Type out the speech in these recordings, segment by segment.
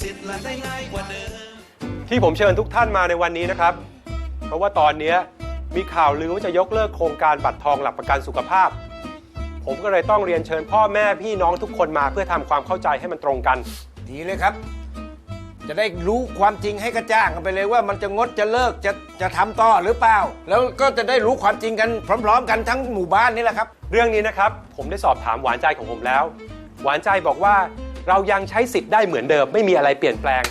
สิทธิ์และได้ง่ายกว่าเดิม ที่ผมเชิญทุกท่านมาในวันนี้นะครับ เพราะว่าตอนนี้มีข่าวลือว่าจะยกเลิกโครงการบัตรทองหลักประกันสุขภาพ ผมก็เลยต้องเรียนเชิญพ่อแม่พี่น้องทุกคนมาเพื่อทำความเข้าใจให้มันตรงกัน ดีเลยครับ จะได้รู้ความจริงให้กระจ่างกันไปเลยว่ามันจะงดจะเลิกจะจะทำต่อหรือเปล่า แล้วก็จะได้รู้ความจริงกันพร้อม ๆ กันทั้งหมู่บ้านนี่แหละครับ เรื่องนี้นะครับ ผมได้สอบถามหวานใจของผมแล้ว หวานใจบอกว่า เรายังใช้สิทธิ์ได้เหมือนเดิม ไม่มีอะไรเปลี่ยนแปลง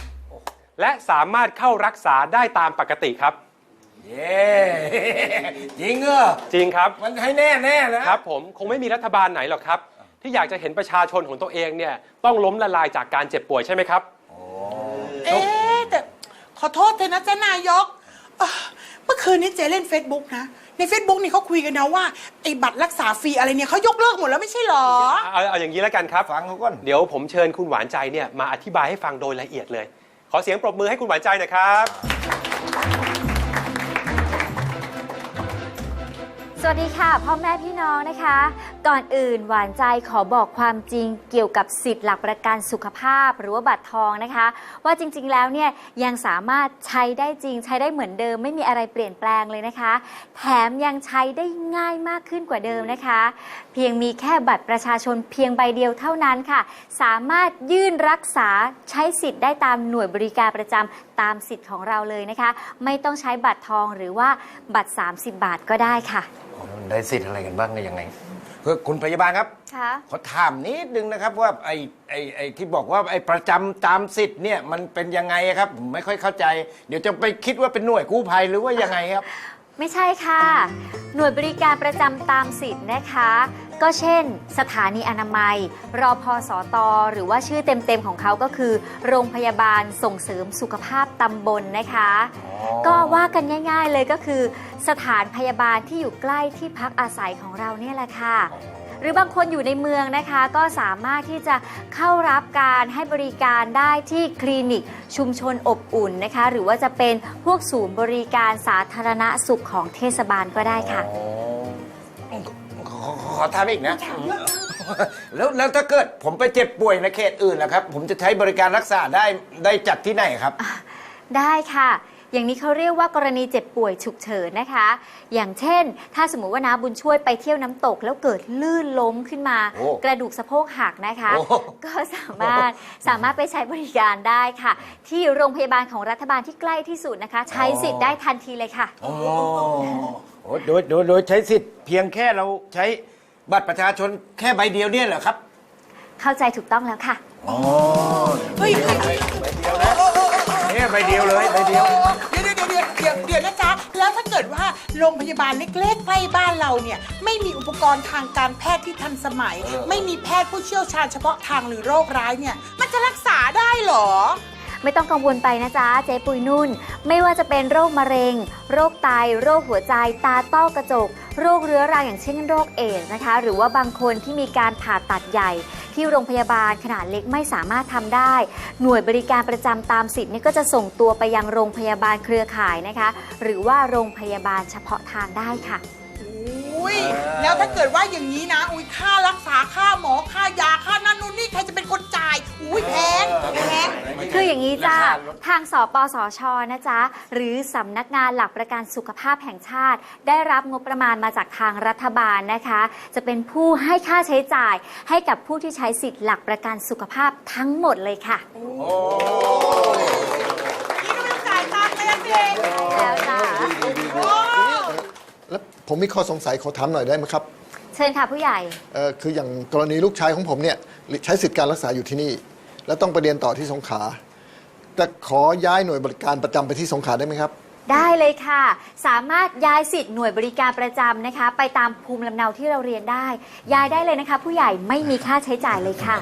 และสามารถเข้ารักษาได้ตามปกติครับ เย้จริงเหรอจริงครับ มันให้แน่แน่ๆนะครับผมคงไม่มีรัฐบาลไหนหรอกครับ ที่อยากจะเห็นประชาชนของตัวเองเนี่ยต้องล้มละลายจากการเจ็บป่วยใช่ไหมครับเอ๊ะแต่ขอโทษเถอะนะจ๊ะนายกเอ่อเมื่อคืนนี้เจเล่น Facebook นะ ใน Facebook นี่เขาคุยกันนะว่าไอ้บัตรรักษาฟรีอะไรเนี่ยเขายกเลิกหมดแล้วไม่ใช่เหรอ เอาเอาอย่างนี้แล้วกันครับ ฟังเขาก่อน เดี๋ยวผมเชิญคุณหวานใจเนี่ยมาอธิบายให้ฟังโดยละเอียดเลย ขอเสียงปรบมือให้คุณหวานใจหนะครับ สวัสดีค่ะพ่อแม่พี่น้องนะคะ ก่อนอื่นหวานใจขอบอกความจริงเกี่ยวกับสิทธิ์หลักประกันสุขภาพหรือว่าบัตรทองนะคะ ว่าจริงๆแล้วเนี่ยยังสามารถใช้ได้จริง ใช้ได้เหมือนเดิม ไม่มีอะไรเปลี่ยนแปลงเลยนะคะ แถมยังใช้ได้ง่ายมากขึ้นกว่าเดิมนะคะ เพียงมีแค่บัตรประชาชนเพียงใบเดียวเท่านั้นค่ะ สามารถยื่นรักษาใช้สิทธิ์ได้ตามหน่วยบริการประจำ ตามสิทธิ์ของเราเลยนะคะ ไม่ต้องใช้บัตรทองหรือว่าบัตร 30 บาทก็ได้ค่ะได้สิทธิ์อะไรกันบ้างได้ยังไงคือคุณพยาบาลครับค่ะขอถามนิดนึงนะครับว่าไอ้ไอ้ไอ้ที่บอกว่าไอ้ประจำตามสิทธิ์เนี่ยมันเป็นยังไงครับผมไม่ค่อยเข้าใจ เดี๋ยวจะไปคิดว่าเป็นหน่วยกู้ภัยหรือว่ายังไงครับ ไม่ใช่ค่ะ หน่วยบริการประจำตามสิทธิ์นะคะ ก็เช่น สถานีอนามัย รอพอสอตอหรือว่าชื่อเต็มๆของเขาก็คือ โรงพยาบาลส่งเสริมสุขภาพตำบลนะคะ ก็ว่ากันง่าย ๆเลยก็คือ สถานพยาบาลที่อยู่ใกล้ที่พักอาศัยของเราเนี่ยแหละค่ะ หรือบางคนอยู่ในเมืองนะคะก็สามารถที่จะเข้ารับการให้บริการได้ที่คลินิกชุมชนอบอุ่นนะคะ หรือว่าจะเป็นพวกศูนย์บริการสาธารณสุขของเทศบาลก็ได้ค่ะขอขอขอถามอีกนะ แล้วแล้วถ้าเกิดผมไปเจ็บป่วยในเขตอื่นล่ะครับ ผมจะใช้บริการรักษาได้ได้จัดที่ไหนครับ ได้ค่ะ อย่างนี้เขาเรียกว่ากรณีเจ็บป่วยฉุกเฉินนะคะ อย่างเช่น ถ้าสมมุติว่าน้าบุญช่วยไปเที่ยวน้ำตก แล้วเกิดลื่นล้มขึ้นมา โอ้กระดูกสะโพกหักนะคะ โอ้ ก็สามารถสามารถไปใช้บริการได้ค่ะ ที่โรงพยาบาลของรัฐบาลที่ใกล้ที่สุดนะคะ ใช้สิทธิ์ได้ทันทีเลยค่ะ โอ้โหโดยโดยโดยใช้สิทธิ์เพียงแค่เราใช้บัตรประชาชนแค่ใบเดียวเนี่ยเหรอครับเข้าใจถูกต้องแล้วค่ะ อ๋อ เฮ้ยเนี่ ยใบเดียวเลยใบเดียว เดี๋ยวเดี๋ยวเดี๋ยวเดี๋ยวเดี๋ยวนะจ๊ะ แล้วถ้าเกิดว่าโรงพยาบาลเล็กๆใกล้บ้านเราเนี่ย ไม่มีอุปกรณ์ทางการแพทย์ที่ทันสมัย ไม่มีแพทย์ผู้เชี่ยวชาญเฉพาะทางหรือโรคร้ายเนี่ย มันจะรักษาได้เหรอ ไม่ต้องกังวลไปนะจ๊ะเจ๊ปุยนุ่น ไม่ว่าจะเป็นโรคมะเร็ง โรคไต โรคหัวใจ ตาต้อกระจก โรคเรื้อรังอย่างเช่นโรคเอดส์นะคะ หรือว่าบางคนที่มีการผ่าตัดใหญ่ ที่โรงพยาบาลขนาดเล็กไม่สามารถทำได้ หน่วยบริการประจำตามสิทธิ์นี่ก็จะส่งตัวไปยังโรงพยาบาลเครือข่ายนะคะ หรือว่าโรงพยาบาลเฉพาะทางได้ค่ะ อุ้ยแล้วถ้าเกิดว่าอย่างนี้นะ อุ้ยค่ารักษาค่าหมอ ออย่างนี้จ้าราคาลดทางสปสชนะจ๊ะ หรือสำนักงานหลักประกันสุขภาพแห่งชาติ ได้รับงบประมาณมาจากทางรัฐบาลนะคะ จะเป็นผู้ให้ค่าใช้จ่ายให้กับผู้ที่ใช้สิทธิ์หลักประกันสุขภาพทั้งหมดเลยค่ะนี่ก็ไม่ต้องจ่ายตังค์เลยอะสิแล้วจ้าโอ้แล้วผมมีข้อสงสัยขอถามหน่อยได้ไหมครับ เชิญค่ะผู้ใหญ่ เอ่อคืออย่างกรณีลูกชายของผมเนี่ยใช้สิทธิการรักษาอยู่ที่นี่ แล้วต้องไปเรียนต่อที่สงขลา จะขอย้ายหน่วยบริการประจำไปที่สงขลาได้ไหมครับ ได้เลยค่ะ สามารถย้ายสิทธิ์หน่วยบริการประจำนะคะ ไปตามภูมิลำเนาที่เราเรียนได้ ย้ายได้เลยนะคะ ผู้ใหญ่ไม่มีค่าใช้จ่ายเลยค่ะ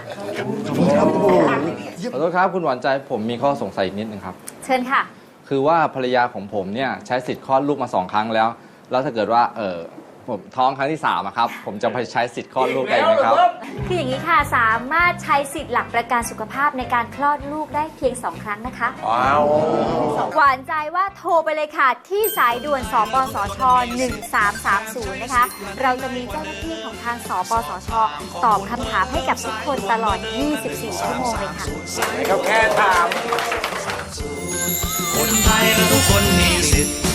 ขอโทษครับคุณหวานใจผมมีข้อสงสัยอีกนิดนึงครับ เชิญค่ะ คือว่าภรรยาของผมเนี่ยใช้สิทธิ์คลอดลูกมาสองครั้งแล้ว แล้วถ้าเกิดว่าเออ ผมท้องครั้งที่3ามครับ ผมจะไปใช้สิทธิ์คลอดลูกได้ไหมครับ คืออย่างนี้ค่ะสามารถใช้สิทธิ์หลักประกันสุขภาพในการคลอดลูกได้เพียง 2 ครั้งนะคะ ว้าว หวานใจว่าโทรไปเลยค่ะ ที่สายด่วนสปสช 1330 นะคะ เราจะมีเจ้าหน้าที่ของทางสปสช ตอบคำถามให้กับทุกคนตลอด 24 ชั่วโมงเลยค่ะ นะครับแค่ถาม คนไทยทุกคนมีสิทธิ์